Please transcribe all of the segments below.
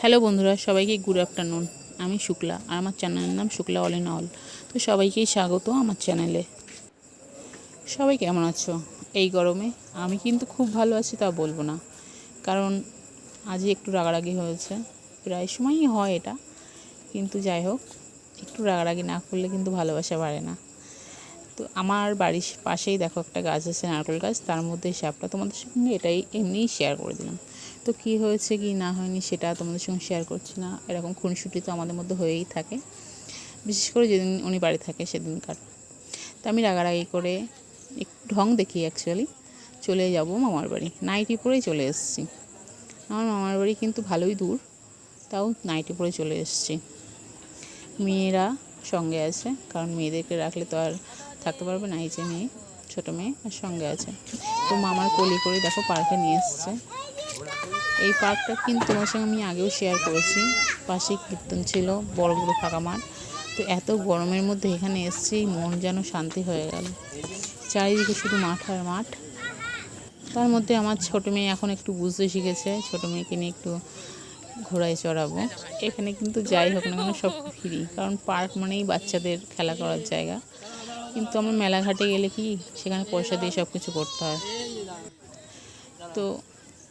Hello বন্ধুরা, সবাইকে good afternoon. আমি শুক্লা আর আমার চ্যানেলের নাম শুক্লা অল ইন অল। তো সবাইকেই স্বাগত আমার চ্যানেলে। সবাই কেমন আছো? এই গরমে আমি কিন্তু খুব ভালো আছি, তা বলব না। কারণ আজই একটু রাগারাগি হয়েছে। প্রায় সময়ই হয় এটা। কিন্তু যাই হোক, একটু রাগারাগি না করলে কিন্তু ভালোবাসা বাড়ে না। তো আমার বাড়ির পাশেই দেখো একটা গাছ আছে, নারকেল গাছ। তার মধ্যে সাপটা তোমাদের সঙ্গে এটাই এমনিই শেয়ার করে দিলাম। তো কি হয়েছে কি না হয়নি সেটা তোমাদের সঙ্গে শেয়ার করছি না। এরকম খুনসুটি তো আমাদের মধ্যে হয়েই থাকে। বিশেষ করে যেদিন উনি বাড়ি থাকে সেদিনকার। তো আমি রাগারাগি করে একটু ঢং দেখি অ্যাকচুয়ালি চলে যাব মামার বাড়ি। নাইটি পরেই চলে এসেছি। আমার মামার বাড়ি কিন্তু ভালোই দূর। তাও নাইটি পরে চলে এসেছি। মেয়েরা সঙ্গে আছে, কারণ মেয়েদেরকে রাখলে তো আর থাকতে পারবে না, এই যে মেয়ে, ছোটো মেয়ে, আর সঙ্গে আছে। তো মামার কলি করে দেখো পার্কে নিয়ে এসছে। এই পার্কটা কিন্তু তোমার সঙ্গে আমি আগেও শেয়ার করেছি। পাশেই কীর্তন ছিল, বড় বড় ফাঁকা মাঠ। তো এত গরমের মধ্যে এখানে এসেছি, মন যেন শান্তি হয়ে গেল। চারিদিকে শুধু মাঠ আর মাঠ। তার মধ্যে আমার ছোটো মেয়ে এখন একটু বুঝতে শিখেছে, ছোটো মেয়েকে নিয়ে একটু ঘোড়ায় চড়াবো। এখানে কিন্তু যাই হোক না কেন সব ফ্রি কারণ পার্ক মানেই বাচ্চাদের খেলা করার জায়গা। কিন্তু আমরা মেলাঘাটে গেলে কি সেখানে পয়সা দিয়ে সব কিছু করতে হয়। তো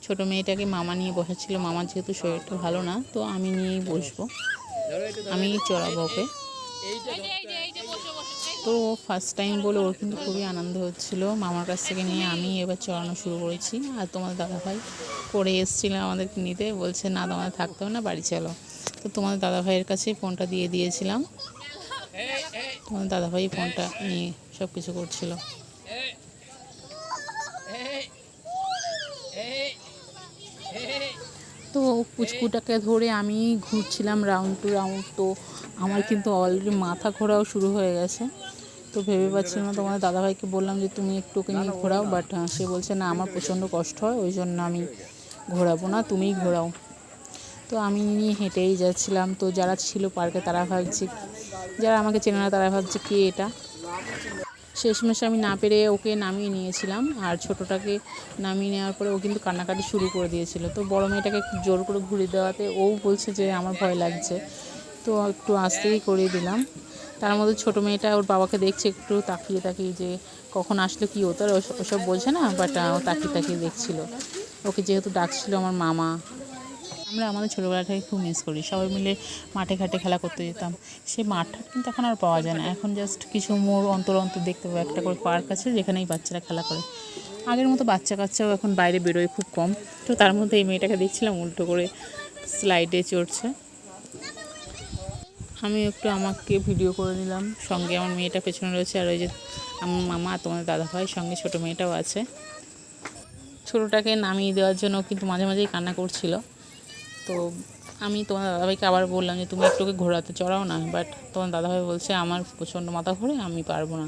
ছোটো মেয়েটাকে মামা নিয়ে বসাচ্ছিল। মামার যেহেতু শরীরটা ভালো না, তো আমি নিয়েই বসবো। আমি চড়াবো ওকে। তো ফার্স্ট টাইম বলে ওর কিন্তু খুবই আনন্দ হচ্ছিল। মামার কাছ থেকে নিয়ে আমি এবার চড়ানো শুরু করেছি। আর তোমার দাদাভাই পরে এসেছিল আমাদেরকে নিতে। বলছে, না, তোমাদের থাকতে হবে না, বাড়ি চলো। তো তোমাদের দাদাভাইয়ের কাছেই ফোনটা দিয়ে দিয়েছিলাম। তোমার দাদাভাই ফোনটা নিয়ে সব কিছু করছিল। তো পুচকুটাকে ধরে আমি ঘুরছিলাম রাউন্ড টু রাউন্ড তো আমার কিন্তু অলরেডি মাথা ঘোরাও শুরু হয়ে গেছে। তো ভেবে পাচ্ছিলাম না তোমাদের দাদাভাইকে বললাম যে তুমি একটু ওকে নিয়ে ঘোরাও বাট সে বলছে, না, আমার প্রচণ্ড কষ্ট হয়, ওই জন্য আমি ঘোরাবো না, তুমিই ঘোরাও। তো আমি নিয়ে হেঁটেই যাচ্ছিলাম। তো যারা ছিল পার্কে তারা ভাবছে, যারা আমাকে চেনে না তারা ভাবছে কে এটা। শেষমেশ আমি না পেরে ওকে নামিয়ে নিয়েছিলাম। আর ছোটোটাকে নামিয়ে নেওয়ার পরে ও কিন্তু কান্নাকাটি শুরু করে দিয়েছিল। তো বড় মেয়েটাকে জোর করে ঘুরিয়ে দেওয়াতে ও বলছে যে, আমার ভয় লাগছে। তো একটু আসতেই করিয়ে দিলাম। তার মধ্যে ছোটো মেয়েটা ওর বাবাকে দেখছে, একটু তাকিয়ে তাকিয়ে যে, কখন আসলো, কি আর ওস- ওসব বলছে না? বাট ও তাকিয়ে তাকিয়ে দেখছিল। ওকে যেহেতু ডাকছিল আমার মামা আমরা আমাদের ছোটোবেলাটাকে খুব মিস করি। সবাই মিলে মাঠে ঘাটে খেলা করতে যেতাম। সেই মাঠটা কিন্তু এখন আর পাওয়া যায় না। এখন জাস্ট কিছু মোড় অন্তর অন্তর দেখতে পাবো। একটা করে পার্ক আছে যেখানেই বাচ্চারা খেলা করে। আগের মতো বাচ্চা কাচ্চাও এখন বাইরে বেরোয় খুব কম। তো তার মধ্যে এই মেয়েটাকে দেখছিলাম উল্টো করে স্লাইডে চড়ছে। আমি একটু আমাকে ভিডিও করে নিলাম। সঙ্গে আমার মেয়েটা পেছনে রয়েছে আর ওই যে আমার মামা, তোমাদের দাদা ভাই সঙ্গে ছোটো মেয়েটাও আছে। ছোটোটাকে নামিয়ে দেওয়ার জন্য কিন্তু মাঝে মাঝেই কান্না করছিল। তো আমি তোমার দাদাভাইকে আবার বললাম যে তুমি একটু ওকে ঘোরাতে চড়াও না বাট তোমার দাদাভাই বলছে আমার প্রচণ্ড মাথা ঘুরে, আমি পারব না।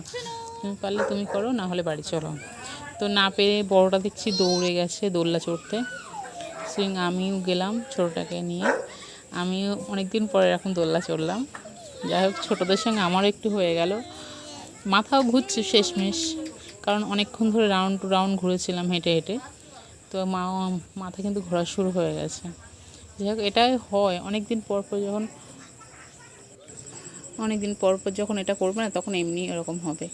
তুমি পারলে তুমি করো, না হলে বাড়ি চলো। তো না পেরে বড়টা দেখছি দৌড়ে গেছে দোল্লা চড়তে। সুইং আমিও গেলাম ছোটোটাকে নিয়ে। আমিও অনেক দিন পরে এখন দোল্লা চড়লাম। যাই হোক, ছোটোদের সঙ্গে আমারও একটু হয়ে গেল। মাথাও ঘুরছে শেষমেশ, কারণ অনেকক্ষণ ধরে রাউন্ড টু রাউন্ড ঘুরেছিলাম হেঁটে হেঁটে। তো মা মাথা কিন্তু ঘোরা শুরু হয়ে গেছে। যাই হোক, এটাই হয়। অনেক দিন পর পর যখন অনেক দিন পর পর যখন এটা করবে না, তখন এমনি এরকম হবে।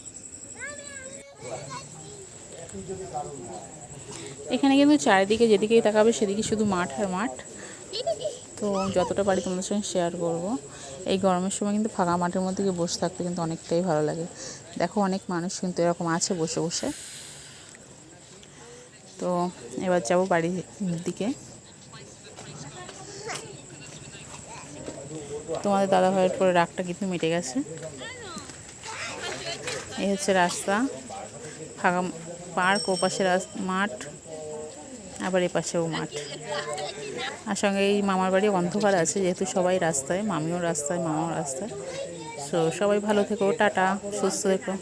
এখানে কিন্তু চারিদিকে যেদিকেই তাকাবে সেদিকে শুধু মাঠ আর মাঠ। তো যতটা পারি তোমাদের সঙ্গে শেয়ার করব। এই গরমের সময় কিন্তু ফাঁকা মাঠের মধ্যে গিয়ে বসে থাকতে কিন্তু অনেকটাই ভালো লাগে। দেখো অনেক মানুষ কিন্তু এরকম আছে বসে বসে। তো এবার যাব বাড়ির দিকে। তোমাদের দাদা ভাইয়ের পরে রাগটা কিন্তু মিটে গেছে। এই হচ্ছে রাস্তা, ফাঁকা পার্ক ও পাশে মাঠ, আবার এ পাশেও মাঠ। আর সঙ্গে এই মামার বাড়ি অন্ধকার আছে, যেহেতু সবাই রাস্তায়, মামিও রাস্তায়, মামাও রাস্তায়। সো সবাই ভালো থেকো, টাটা, সুস্থ থেকো।